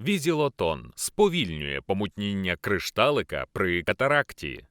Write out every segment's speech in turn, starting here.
Візілотон сповільнює помутніння кришталика при катаракті.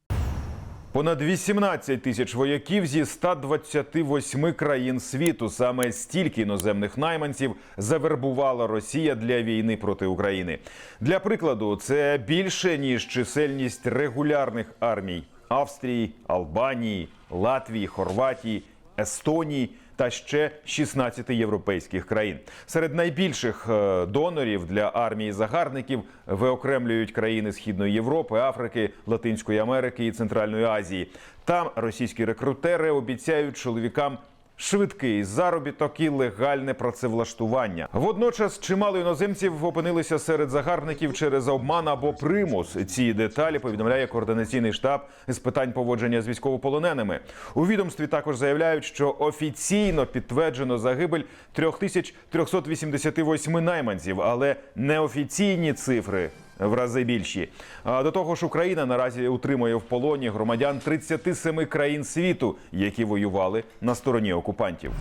Понад 18 тисяч вояків зі 128 країн світу. Саме стільки іноземних найманців завербувала Росія для війни проти України. Для прикладу, це більше ніж чисельність регулярних армій Австрії, Албанії, Латвії, Хорватії, Естонії та ще 16 європейських країн. Серед найбільших е, донорів для армії загарбників виокремлюють країни Східної Європи, Африки, Латинської Америки і Центральної Азії. Там російські рекрутери обіцяють чоловікам. Швидкий заробіток і легальне працевлаштування. Водночас чимало іноземців опинилися серед загарбників через обман або примус. Ці деталі повідомляє координаційний штаб з питань поводження з військовополоненими. У відомстві також заявляють, що офіційно підтверджено загибель 3388 найманців, але неофіційні цифри в рази більші. До того ж, Україна наразі утримує в полоні громадян 37 країн світу, які воювали на стороні окупантів.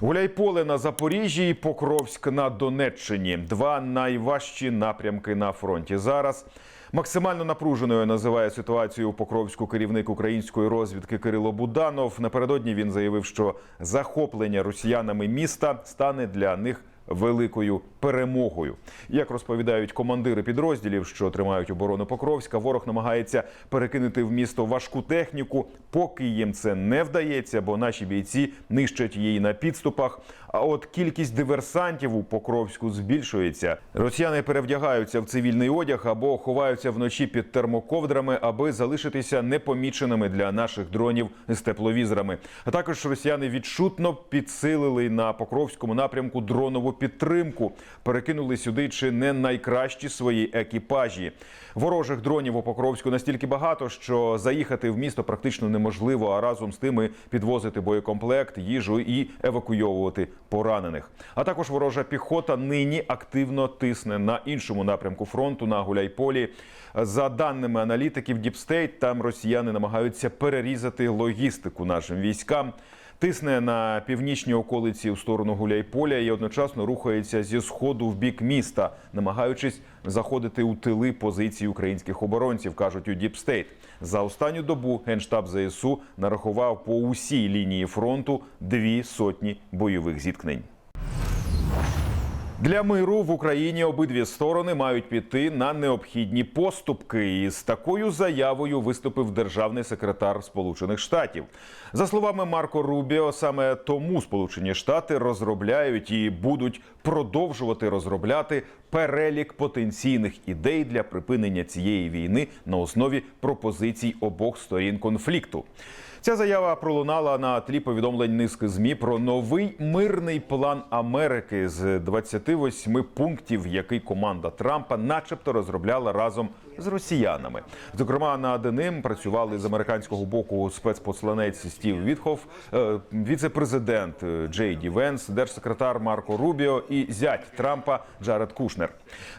Гуляйполе на Запоріжжі і Покровськ на Донеччині два найважчі напрямки на фронті. Зараз максимально напруженою називає ситуацію у Покровську керівник української розвідки Кирило Буданов. Напередодні він заявив, що захоплення росіянами міста стане для них великою перемогою. Як розповідають командири підрозділів, що тримають оборону Покровська, ворог намагається перекинути в місто важку техніку. Поки їм це не вдається, бо наші бійці нищать її на підступах. А от кількість диверсантів у Покровську збільшується. Росіяни перевдягаються в цивільний одяг або ховаються вночі під термоковдрами, аби залишитися непоміченими для наших дронів з тепловізорами. А також росіяни відчутно підсилили на Покровському напрямку дронову підтримку. Перекинули сюди чи не найкращі свої екіпажі. Ворожих дронів у Покровську настільки багато, що заїхати в місто практично неможливо, а разом з тими підвозити боєкомплект, їжу і евакуйовувати поранених. А також ворожа піхота нині активно тисне на іншому напрямку фронту на Гуляйполі. За даними аналітиків Діпстейт, там росіяни намагаються перерізати логістику нашим військам. Тисне на північній околиці у сторону Гуляйполя і одночасно рухається зі сходу в бік міста, намагаючись заходити у тили позицій українських оборонців, кажуть у Діпстейт. За останню добу генштаб ЗСУ нарахував по усій лінії фронту дві сотні бойових зіткнень. Для миру в Україні обидві сторони мають піти на необхідні поступки. І з такою заявою виступив державний секретар Сполучених Штатів. За словами Марко Рубіо, саме тому Сполучені Штати розробляють і будуть продовжувати розробляти перелік потенційних ідей для припинення цієї війни на основі пропозицій обох сторін конфлікту. Ця заява пролунала на тлі повідомлень низки змі про новий мирний план Америки з 28 пунктів, який команда Трампа, начебто, розробляла разом з росіянами. Зокрема, над ним працювали з американського боку спецпосланець Стів Вітхоф, е, віце-президент е, Джей Ді Венс, держсекретар Марко Рубіо і зять Трампа Джаред Кушнер.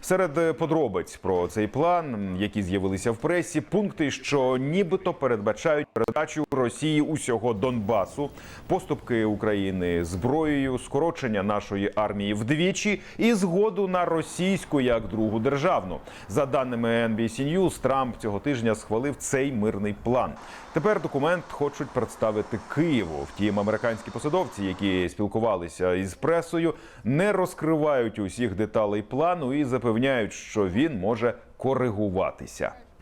Серед е, подробиць про цей план, які з'явилися в пресі, пункти, що нібито передбачають передачу Росії усього Донбасу, поступки України зброєю, скорочення нашої армії вдвічі і згоду на російську як другу державну. За даними NBC News, Трамп цього тижня схвалив цей мирний план. Тепер документ хочуть представити Києву. Втім, американські посадовці, які спілкувалися із пресою, не розкривають усіх деталей плану і запевняють, що він може коригуватися.